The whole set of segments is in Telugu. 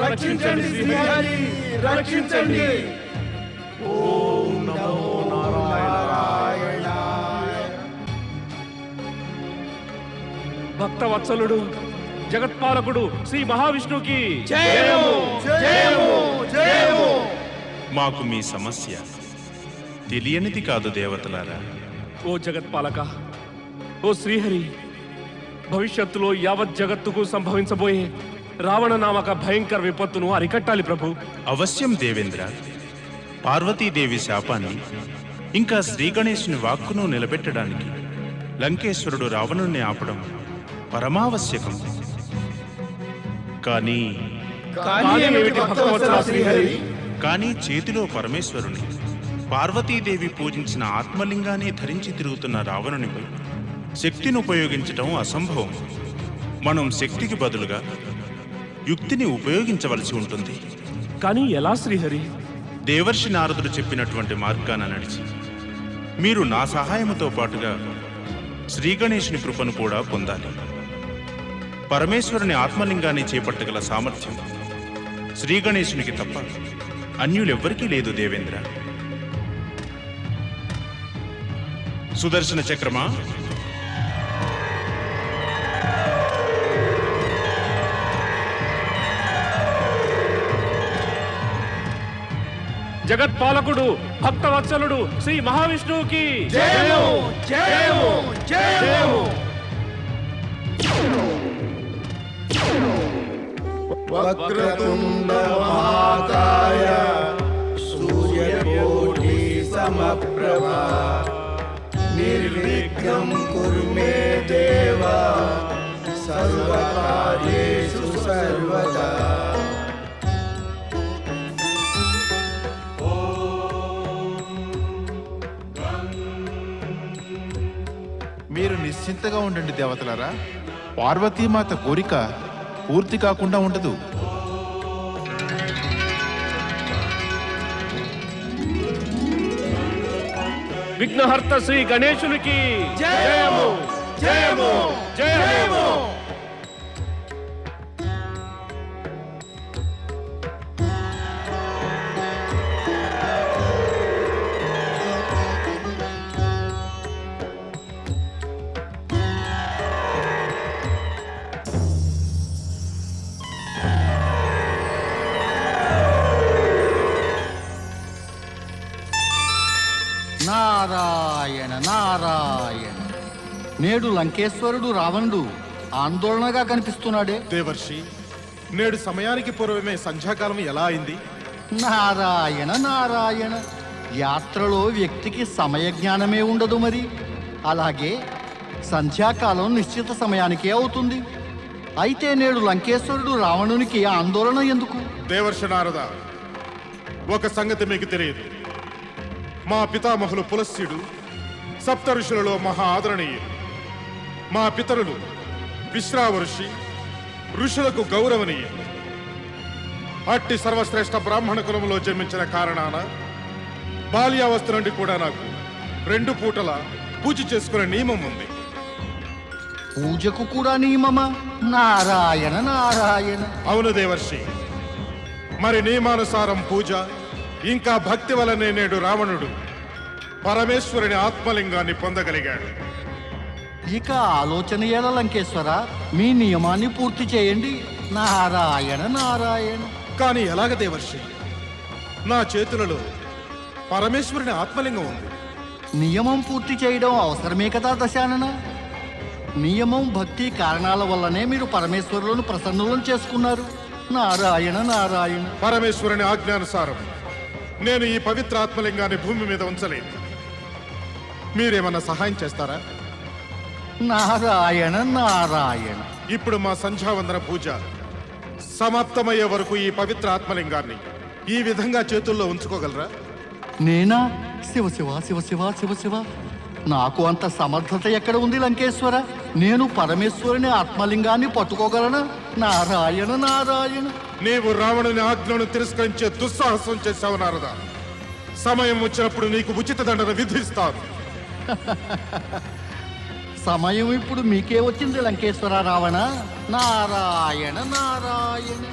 రక్షించండి శ్రీహరి రక్షించండి ఓం నమో నారాయణ భక్తవత్సలుడు జగత్పాలకుడు శ్రీ మహావిష్ణువుకి జయము జయము జయము మాకు మీ సమస్య తెలియనిది కాదు దేవతలారా. ఓ జగత్పాలక ఓ శ్రీహరి భవిష్యత్తులో యావత్ జగత్తుకు సంభవించబోయే రావణ నామక భయంకర విపత్తును అరికట్టాలి ప్రభు. అవశ్యం దేవేంద్ర. పార్వతీదేవి శాపాన్ని ఇంకా శ్రీగణేశుని వాక్కును నిలబెట్టడానికి లంకేశ్వరుడు రావణుణ్ణి ఆపడం పరమావశ్యకం. కానీ కానీ చేతిలో పరమేశ్వరుని పార్వతీదేవి పూజించిన ఆత్మలింగాన్ని ధరించి తిరుగుతున్న రావణునిపై శక్తిని ఉపయోగించటం అసంభవం. మనం శక్తికి బదులుగా యుక్తిని ఉపయోగించవలసి ఉంటుంది. కానీ ఎలా శ్రీహరి? దేవర్షి నారదుడు చెప్పినటువంటి మార్గాన నడిచి మీరు నా సహాయముతో పాటుగా శ్రీగణేశుని కృపను కూడా పొందాలి. పరమేశ్వరుని ఆత్మలింగాన్ని చేపట్టగల సామర్థ్యం శ్రీగణేశునికి తప్ప అన్యులెవ్వరికీ లేదు దేవేంద్ర. సుదర్శన చక్రమా? జగత్పాలకుడు భక్తవత్సలుడు శ్రీ మహావిష్ణువుకి వక్రతుండ మహాకాయ నిర్విఘ్నం కురు మే దేవ. సర్వకార్యేషు సర్వదా మీరు నిశ్చింతగా ఉండండి దేవతలారా. పార్వతీమాత కోరిక పూర్తి కాకుండా ఉండదు. విఘ్నహర్త శ్రీ గణేశునికి జయము జయము జయము. నారాయణ నారాయణ. నేడు లంకేశ్వరుడు రావణుడు ఆందోళనగా కనిపిస్తున్నాడే. దేవర్షి నేడు సమయానికి పూర్వమే సంధ్యాకాలం ఎలా అయింది? నారాయణ నారాయణ. యాత్రలో వ్యక్తికి సమయ జ్ఞానమే ఉండదు మరి. అలాగే సంధ్యాకాలం నిశ్చిత సమయానికే అవుతుంది. అయితే నేడు లంకేశ్వరుడు రావణునికి ఆందోళన ఎందుకు? దేవర్ష నారద ఒక సంగతి మీకు తెలియదు. మా పితామహులు పులస్త్యుడు సప్త ఋషులలో మహా ఆదరణీయులు. మా పితరులు విశ్రావ ఋషి ఋషులకు గౌరవనీయులు. అట్టి సర్వశ్రేష్ఠ బ్రాహ్మణ కులంలో జన్మించిన కారణాన బాల్యావస్థ నుండి కూడా నాకు రెండు పూటల పూజ చేసుకునే నియమం ఉంది. పూజకు కూడా నియమమా? నారాయణ నారాయణ. అవును దేవర్షి. మరి నియమానుసారం పూజ ఇంకా భక్తి వలనే నేడు రావణుడు పరమేశ్వరుని ఆత్మలింగాన్ని పొందగలిగాడు. ఇక ఆలోచన ఎలా లంకేశ్వర? మీ నియమాన్ని పూర్తి చేయండి. నారాయణ నారాయణ. కానీ ఎలాగ దేవర్షి నా చేతులలో పరమేశ్వరుని ఆత్మలింగం ఉంది. నియమం పూర్తి చేయడం అవసరమే కదా దశానన? నియమం భక్తి కారణాల వల్లనే మీరు పరమేశ్వరులను ప్రసన్నులను చేసుకున్నారు. నారాయణ నారాయణ. పరమేశ్వరుని ఆజ్ఞానుసారం నేను ఈ పవిత్ర ఆత్మలింగాన్ని భూమి మీద ఉంచలేదు మీరేమన్నా సహాయం చేస్తారా? నారాయణ నారాయణ. ఇప్పుడు మా సంధ్యావందన పూజ సమాప్తమయ్యే వరకు ఈ పవిత్ర ఆత్మలింగాన్ని ఈ విధంగా చేతుల్లో ఉంచుకోగలరా? నేనా? శివ శివ శివ శివ శివ శివ. నాకు అంత సమర్థత ఎక్కడ ఉంది లంకేశ్వర? నేను పరమేశ్వరుని ఆత్మలింగాన్ని పట్టుకోగలనా? నారాయణ నారాయణ. నీవు రావణుని ఆజ్ఞను తిరస్కరించే దుస్సాహసం చేశావు నారద. సమయం వచ్చినప్పుడు నీకు ఉచిత దండన విధిస్తాను. సమయం ఇప్పుడు మీకే వచ్చింది లంకేశ్వర రావణ. నారాయణ నారాయణ.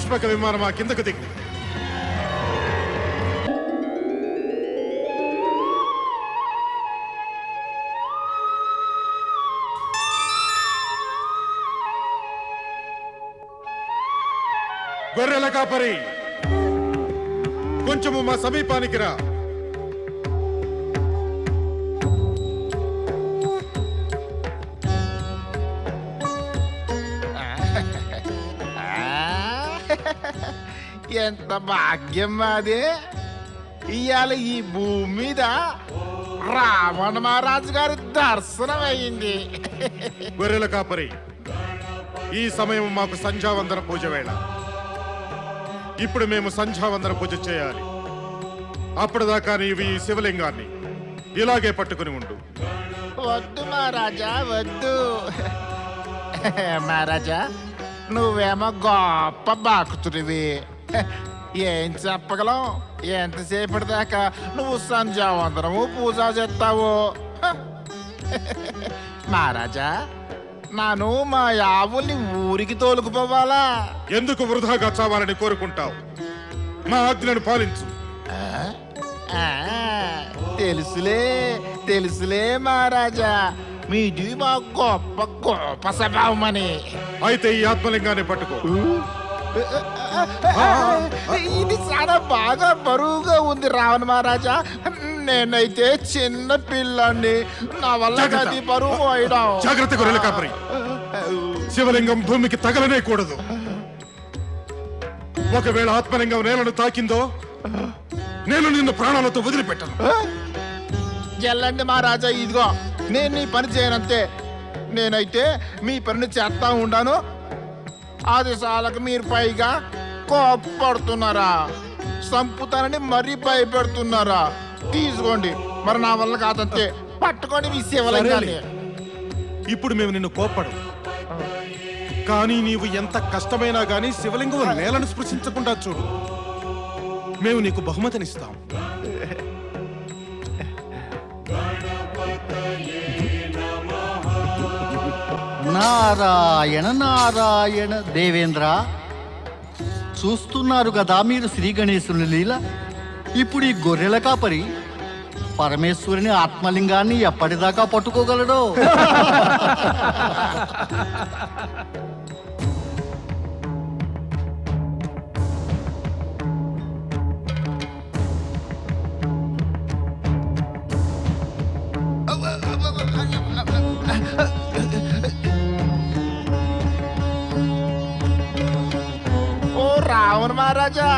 పుష్పక విమానం ఆ కిందకు దిగు. గొర్రెల కాపరి. కొంచెము మా సమీపానికి రా. ఎంత భాగ్యం మాది ఇవాళ ఈ భూమి మీద రావణ మహారాజు గారి దర్శనం అయింది. గొర్రెల కాపరి ఈ సమయం మాకు సంధ్యావందన పూజ వేళ. ఇప్పుడు మేము సంధ్యావందన పూజ చేయాలి. అప్పటిదాకా నీవు ఈ శివలింగాన్ని ఇలాగే పట్టుకుని ఉండు. వద్దు మహారాజా వద్దు. మహారాజా నువ్వేమో గొప్ప బాకుతుడివి. ఏం చెప్పగలం? ఎంతసేపటి దాకా నువ్వు సంధ్యావందనము పూజ చేస్తావు? మహారాజా నాను మా యావుల్ని ఊరికి తోలుకుపోవాలా? ఎందుకు వృధాగా చావాలని కోరుకుంటావు? మా ఆజ్ఞను పాలించు. ఆ, తెలుసులే తెలుసులే మహారాజా. మీది మా గొప్ప గొప్ప స్వభావమని. అయితే ఈ ఆత్మలింగాన్ని పట్టుకో. ఇది చాలా బాగా బరువుగా ఉంది రావణ మహారాజా. నేనైతే చిన్న పిల్లాన్ని. నా వల్ల. అది బరువు మోయడం జాగ్రత్త గొర్రెల కాపరి. శివలింగం భూమికి తగలనే కూడదు. ఒకవేళ ఆత్మలింగం నేలను తాకిందో నేను నిన్ను ప్రాణాలతో వదిలిపెట్టను. ఎల్లండి మహారాజా ఇదిగో నేను నీ పని చేయనంతే. నేనైతే మీ పనిని చేస్తా ఉండాను. ఆదేశాలకు మీరు పైగా కోపడుతున్నారా సంపుతానని మరీ భయపెడుతున్నారా? తీసుకోండి. మరి నా వల్ల కాదంతే. పట్టుకొని మీ శివలింగాన్ని. ఇప్పుడు మేము నిన్ను కోప్పడు. కానీ నీవు ఎంత కష్టమైనా గానీ శివలింగం నేలను స్పృశించకుండా చూడు. మేము నీకు బహుమతినిస్తాం. నారాయణ నారాయణ. దేవేంద్ర చూస్తున్నారు కదా మీరు శ్రీ గణేశుని లీల? ఇప్పుడు ఈ గొర్రెల కాపరి పరమేశ్వరుని ఆత్మలింగాన్ని ఎప్పటిదాకా పట్టుకోగలడో? రావణ మహారాజా.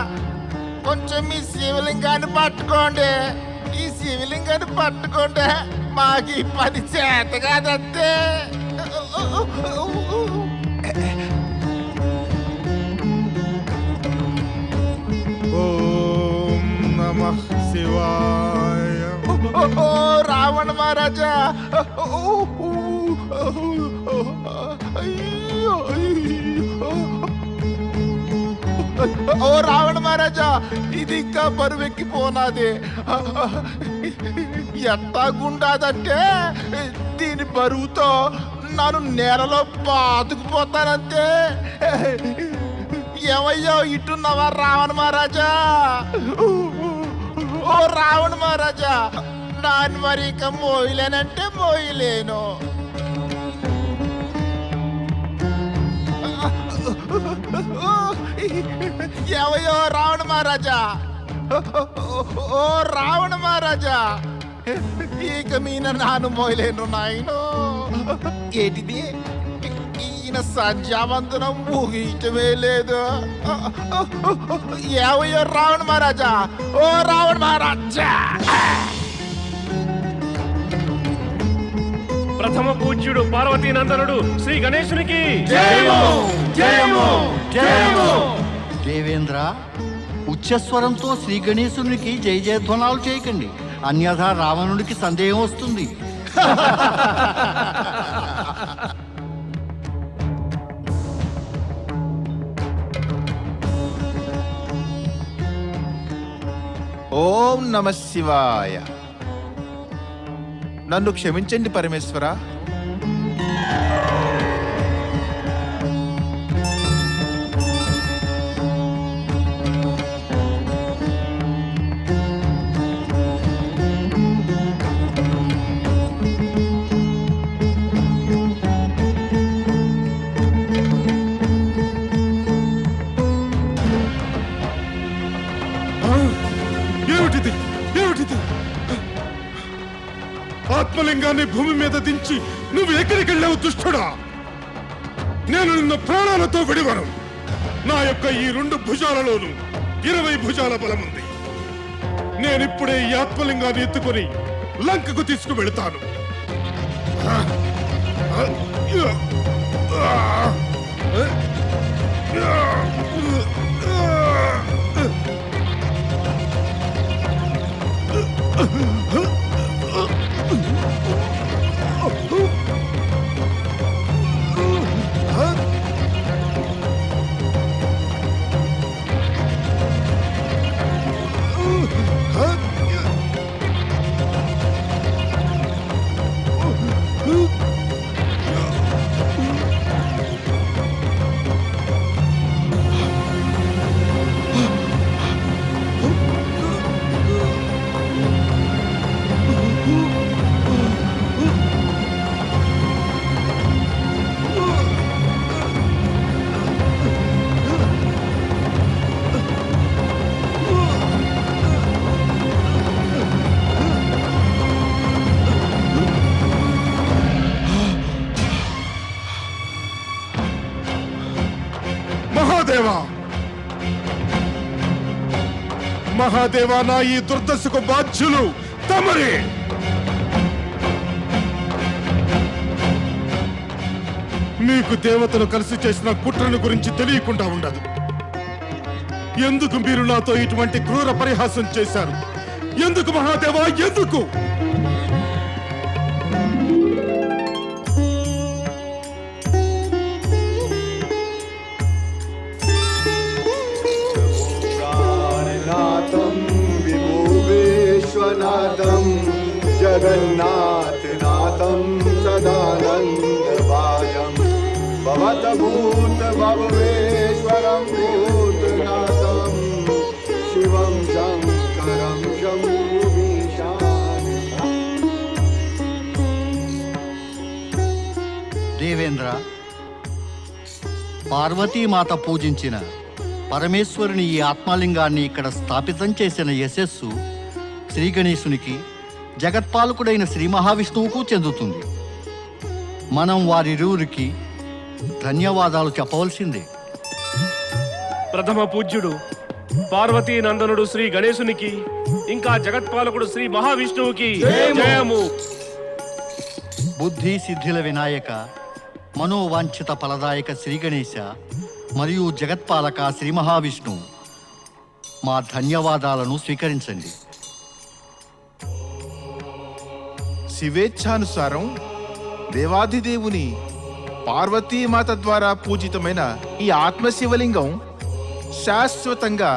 కొంచెం మీ శివలింగాన్ని పట్టుకోండి. ఈ శివలింగాన్ని పట్టుకోండి మాకు ఈ పని చేత కాదంతే ఓం నమః శివాయ. ఓ రావణ మహారాజా. ఓ రావణ మహారాజా ఇది ఇంకా బరువెక్కిపోనాది. గుండాదంటే దీని బరువుతో నన్ను నేలలో పాతుకుపోతానంతే. ఏమయ్యో ఇట్టున్నావా రావణ మహారాజా? ఓ రావణ మహారాజా నాన్న మరి ఇక మోయలేనంటే మోయలేను. ఎవయో రావణ మహారాజా. ఓ రావణ మహారాజా. ఇక మీన నాను మోయలేను నాయను. ఏటిది? ఈయన సంధ్యావందనం ఊహించమే లేదు. ఏవయో రావణ మహారాజా. ఓ రావణ మహారాజా. ప్రథమ పూజ్యుడు పార్వతీ నందనుడు శ్రీ గణేశునికి. జయము జయము జయము. దేవేంద్ర ఉచ్చస్వరంతో శ్రీ గణేశునికి జయ జయధ్వనాలు చేయకండి. అన్యథా రావణుడికి సందేహం వస్తుంది. ఓం నమ శివాయ. నన్ను క్షమించండి పరమేశ్వర. ఆత్మలింగాన్ని భూమి మీద దించి నువ్వు ఎక్కడికి వెళ్ళావు దుష్టుడా నేను నిన్న ప్రాణాలతో విడివను నా యొక్క ఈ రెండు భుజాలలోనూ ఇరవై భుజాల బలముంది నేనిప్పుడే ఈ ఆత్మలింగాన్ని ఎత్తుకొని లంకకు తీసుకు Huh? మహాదేవా మహాదేవా నా ఈ దుర్దశకు బాధ్యులు తమరే! మీకు దేవతలు కలిసి చేసిన కుట్రను గురించి తెలియకుండా ఉండదు. ఎందుకు మీరు నాతో ఇటువంటి క్రూర పరిహాసం చేశారు? ఎందుకు మహాదేవా ఎందుకు? विभुवेश्वनाथं जगन्नाथनाथं सदानन्दभाजं भवतभूतभवेश्वरं भूतनाथं शिवं शङ्करं शम्भुमीशानि దేవేంద్ర పార్వతీమాత పూజించిన పరమేశ్వరుని ఈ ఆత్మలింగాన్ని ఇక్కడ స్థాపితం చేసిన యశస్సు శ్రీ గణేశునికి జగత్పాలకుడైన శ్రీ మహావిష్ణువుకు చెందుతుంది. మనం వారిరువురికి ధన్యవాదాలు చెప్పవలసిందే. ప్రథమ పూజ్యుడు పార్వతీ నందనుడు శ్రీ గణేశునికి ఇంకా జగత్పాలకుడు శ్రీ మహావిష్ణువుకి జయము. బుద్ధి సిద్ధిల వినాయక మనోవాంఛిత ఫలదాయక శ్రీ గణేశ మరియు జగత్పాలక శ్రీ మహావిష్ణువు. మా ధన్యవాదాలను స్వీకరించండి. శివేచ్ఛానుసారం దేవాదిదేవుని పార్వతీమాత ద్వారా పూజితమైన ఈ ఆత్మశివలింగం శాశ్వతంగా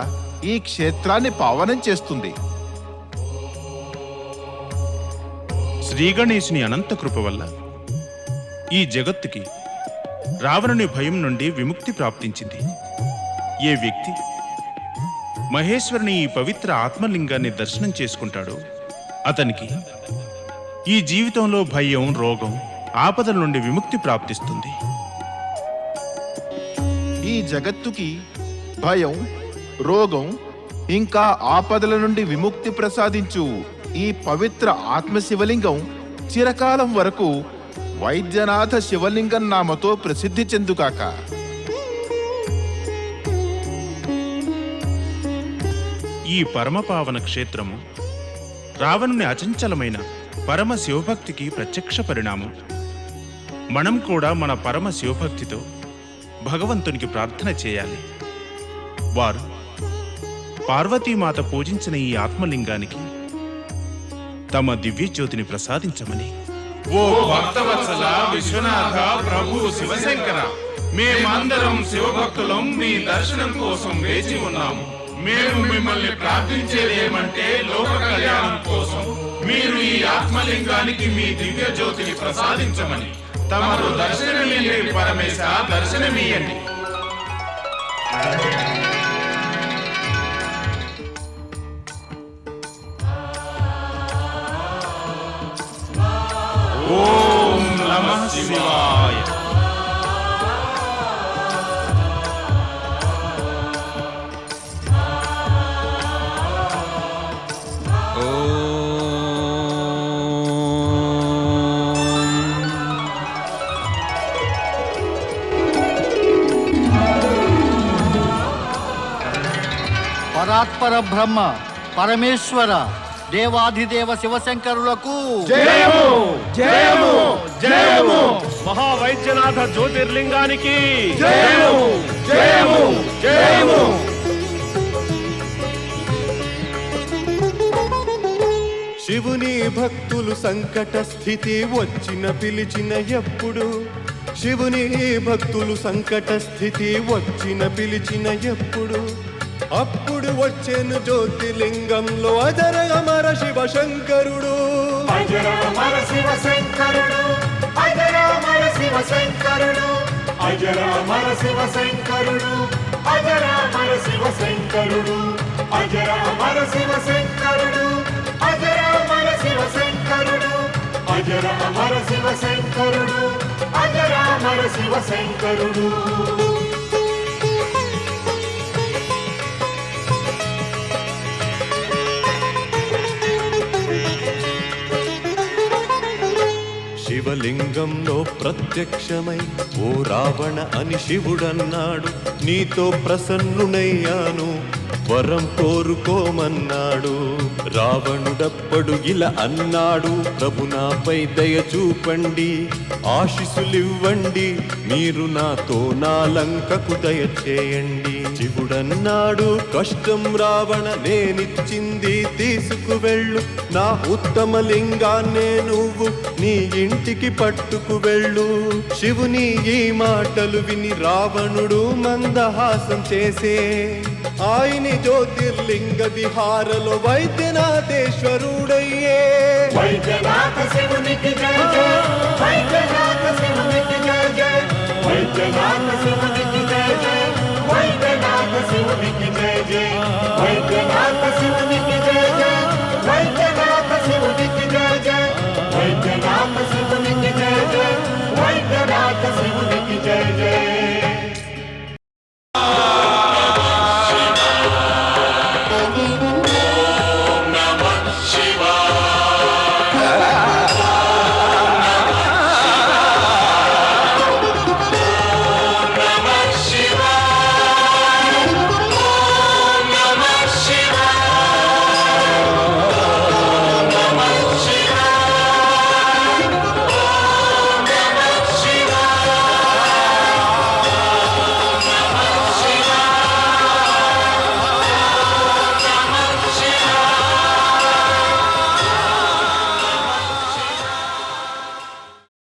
ఈ క్షేత్రాన్ని పావనం చేస్తుంది. శ్రీగణేశుని అనంత కృప వల్ల ఈ జగత్తుకి రావణుని భయం నుండి విముక్తి ప్రాప్తించింది. ఏ వ్యక్తి మహేశ్వరుని ఈ పవిత్ర ఆత్మలింగాన్ని దర్శనం చేసుకుంటాడో అతనికి ఈ జీవితంలో భయం రోగం ఆపదల నుండి విముక్తి ప్రాప్తిస్తుంది. ఈ జగత్తుకి భయం రోగం ఇంకా ఆపదల నుండి విముక్తి ప్రసాదించు ఈ పవిత్ర ఆత్మ శివలింగం చిరకాలం వరకు వైద్యనాథ శివలింగం నామతో ప్రసిద్ధి చెందుగాక. ఈ పరమపావన క్షేత్రము రావణుని అచంచలమైన పరమ శివభక్తికి ప్రత్యక్ష పరిణామం. మనం కూడా మన పరమ శివభక్తితో భగవంతునికి ప్రార్థన చేయాలి. వారు పార్వతీమాత పూజించిన ఈ ఆత్మలింగానికి తమ దివ్యజ్యోతిని ప్రసాదించమని. ఓ భక్తవత్సల విశ్వనాథ ప్రభు శివశంకర మేమందరం శివభక్తులం మీ దర్శనం కోసం వేచి ఉన్నాము. మేము మిమ్మల్ని ప్రార్థించేది ఏమంటే లోక కళ్యాణం కోసం. మీరు ఈ ఆత్మలింగానికి మీ దివ్య జ్యోతిని ప్రసాదించమని. తమరు దర్శనమియండి పరమేశ దర్శనమియండి ఓం నమ శివాయ. పరాత్పర బ్రహ్మ పరమేశ్వర దేవాధిదేవ శివశంకరులకు జయము! జయము! జయము! మహావైద్యనాథ జ్యోతిర్లింగానికి జయము! జయము! జయము! శివుని భక్తులు సంకట స్థితి వచ్చిన పిలిచిన ఎప్పుడు? శివుని భక్తులు సంకట స్థితి వచ్చిన పిలిచిన ఎప్పుడు? అప్పుడు వచ్చేను జ్యోతిలింగంలో అజర అమర శివ శంకరుడు. అజర అమర శివ శంకరుడు అజర అమర శివ శంకరుడు అజరామర శివ శంకరుడు అజరామర శివ శంకరుడు అజరామర శివ శంకరుడు అజరామర శివ శంకరుడు అజరామర శివ శంకరుడు అజరామర శివ శంకరుడు. శివలింగంలో ప్రత్యక్షమై ఓ రావణ అని శివుడన్నాడు. నీతో ప్రసన్నునయ్యాను. వరం కోరుకోమన్నాడు. రావణుడప్పడు ఇలా అన్నాడు. ప్రభు నాపై దయ చూపండి. ఆశిసులివ్వండి మీరు నాతో నా లంకకు దయచేయండి. శివుడన్నాడు కష్టం రావణ నేనిచ్చింది తీసుకువెళ్ళు. నా ఉత్తమ లింగాన్నే నువ్వు నీ ఇంటికి పట్టుకు వెళ్ళు. శివుని ఈ మాటలు విని రావణుడు మందహాసం చేసే आईने ज्योतिर्लिंग विहार वैद्यनाथेश्वर वैद्यनाथ